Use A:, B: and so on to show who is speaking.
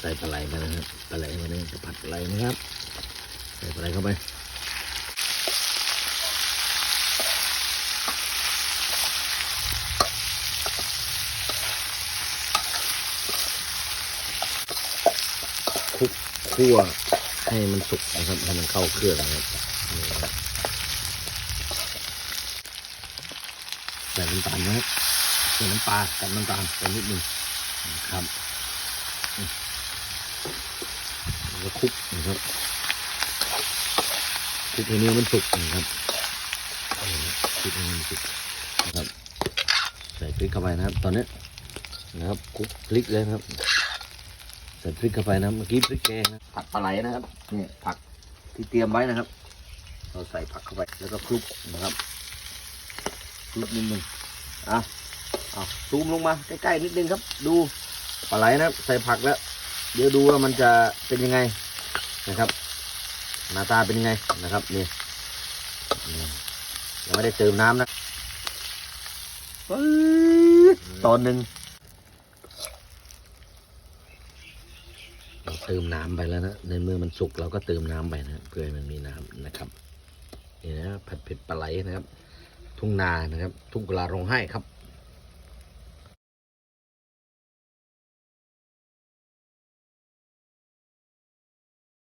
A: ใส่ปลาไหลมานะครับปลาไหลมาเนี่ยจะผัดปลาไหลนะครับ ใส่ปลาไหลเข้าไปคลุกคั่วให้มันสุกนะครับให้มันเข้าเครื่องนะครับนี่นะครับใส่น้ำตาลนะครับใส่น้ำปลากับน้ำตาลไปนิดนึงนะครับ แล้วก็คลุกนะครับคลุกให้เนื้อมันสุกนะครับคลุกให้มันสุกนะครับ ใส่พริกเข้าไปนะครับ ตอนนี้นะครับคลุกพริกเลยครับ ใส่พริกเข้าไปนะเมื่อกี้พริกแกงนะผัดปลาไหลนะครับเนี่ยผักที่เตรียมไว้นะครับ เราใส่ผักเข้าไปแล้วก็คลุกนะครับคลุกนิดนึงอะเอาซูมลงมาใกล้ๆนิดนึงครับ ดู ปลาไหลนะครับใส่ผักแล้ว เดี๋ยวดูว่ามันจะเป็นยังไงนะครับ หน้าตาเป็นยังไงนะครับนี่นี่ยังไม่ได้เติมน้ำนะปึ๊ดตอนหนึ่งเราเติมน้ำไปแล้วนะในเมื่อมันสุกเราก็เติมน้ำไปนะเพื่อให้มันมีน้ำนะครับนี่นะผัดเผ็ดปลาไหลนะครับ ทุ่งนานะครับ ทุ่งกุลาร้องไห้ครับ